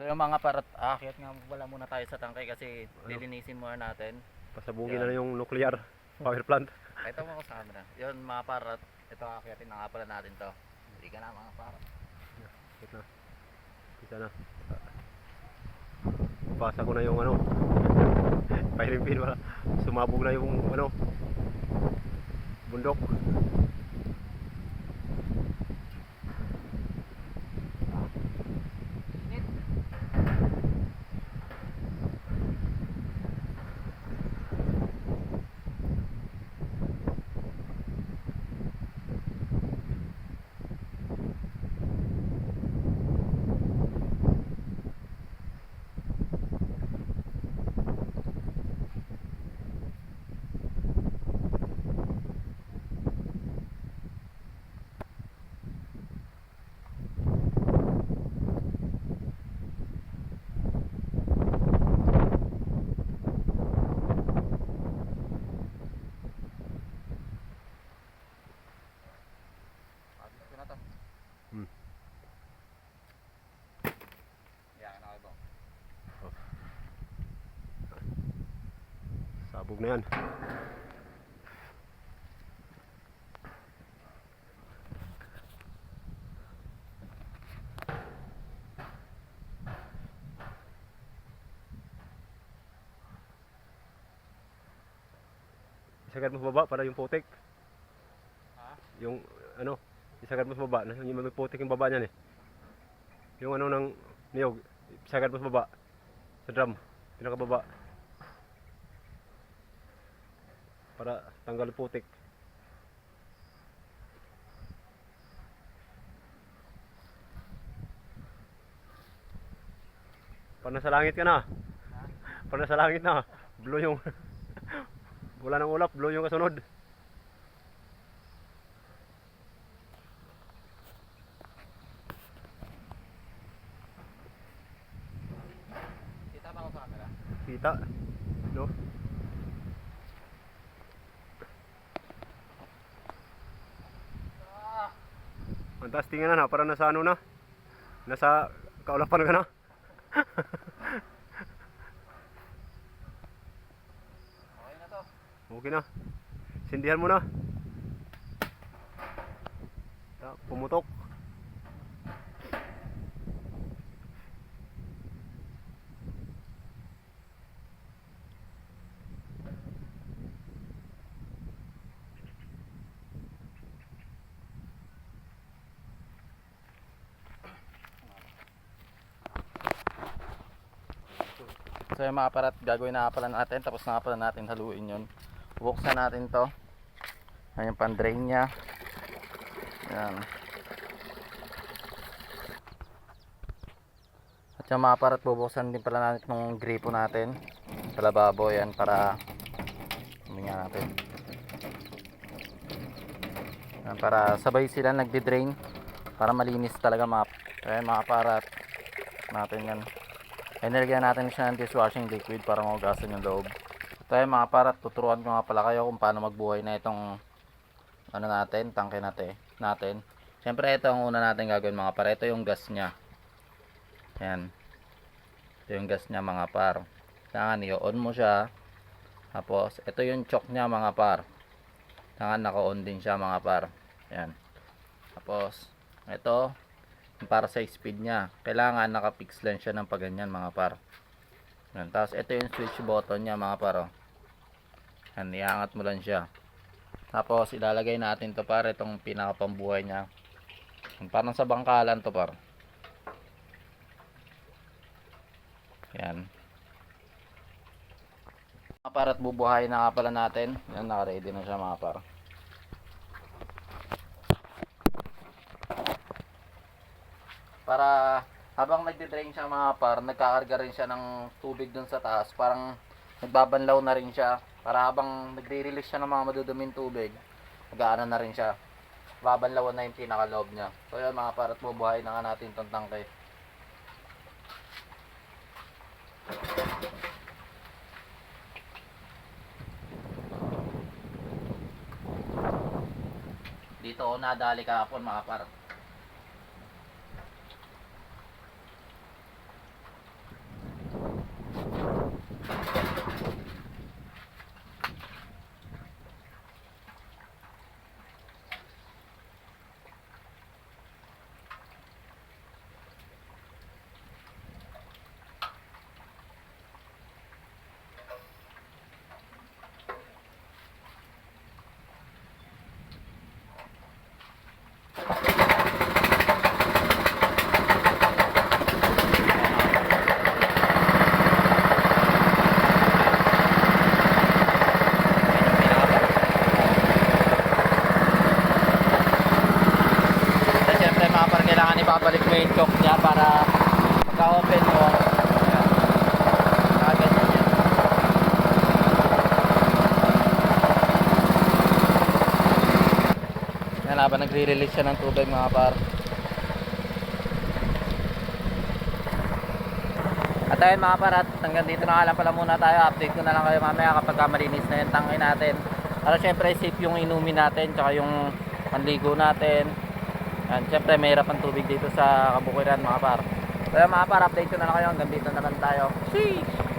So yung mga parat, aakyat nga wala muna tayo sa tangkay kasi lilinisin muna natin. Pasabugin Yan. na yung nuclear power plant. Ito mo sa camera. Yun mga parat, ito aakyatin na nga pala natin to. Hindi ka na mga parat. Wait na. Isa na. Basa ko na yung ano. Firing pin wala. Sumabog na yung ano. Bundok. Pagod ko na to. Hmm. Yan, okay ba? Sabog na yan. Isagad mo sa baba para yung putik. Ha? Yung ano, isagad mo sa baba. na- Yung may putik yung baba niyan eh. Yung ano ng niyog, isagad mo sa baba. Sa drum, pinakababa. Para tanggal putik. Para nasa langit ka na. Para nasa langit na. Blow yung... Wala nang ulap, blow yung kasunod. Kita ba ako sa camera? Kita. Ang taas tingin na, para nasa ano na. Nasa kaulapan ka na. Okay na to. Okay na. Sindihan mo na. Ta- So yung mga parat, gagawin na pala natin. Tapos na pala natin haluin yun. Buksan natin to. Yan yung pan-drain niya. Yan. At yung mga parat, bubuksan din pala natin itong gripo natin. Sa lababo yan para huminga natin. Yan, para sabay sila nagdi-drain. Para malinis talaga mga, ayan, mga parat natin yan. Nilagyan natin siya ng dishwashing liquid para mahugasan yung loob. Ito yung mga parat, tuturuan ko nga pala kayo kung paano magbuhay na itong ano natin, tangke natin. natin. Siyempre ito ang una natin gagawin mga par. Ito yung gas niya. Yan. Ito yung gas niya mga par. Kailangan i-on mo siya. Tapos ito yung choke niya mga par. Kailangan naka-on din siya mga par. Yan. Tapos ito para sa speed niya. Kailangan nakapix lang siya ng paganyan mga par. Yan. Tapos ito yung switch button niya mga par. oh. Yan, iangat mo lang siya. Tapos ilalagay natin to par itong pinakapambuhay niya. Parang sa bangkalan to par. Yan. Mga par at bubuhayin na nga pala natin. Yan, naka-ready na siya mga par. Para habang nagde-drain siya mga par, nagkakarga rin siya ng tubig dun sa taas. Parang nagbabanlaw na rin siya. Para habang nagre-release siya ng mga maduduming tubig, nag na rin siya. Babanlawan na yung pinakaloob niya. So yun mga par, at bubuhayin na nga natin itong tangke. Dito ako nadali kahapon mga par. mo yung choke niya para pagka-open mo, habang nagre-release siya ng tubig mga par. At ayun mga par at hanggang dito na lang pala muna tayo. Update ko na lang kayo mamaya kapag malinis na yung tangay natin. Para syempre safe yung inumin natin tsaka yung panligo natin. Yan, syempre mahirap ang tubig dito sa kabukiran mga par. Kaya mga par, update ko na lang kayo. Hanggang dito na lang tayo. Sheesh!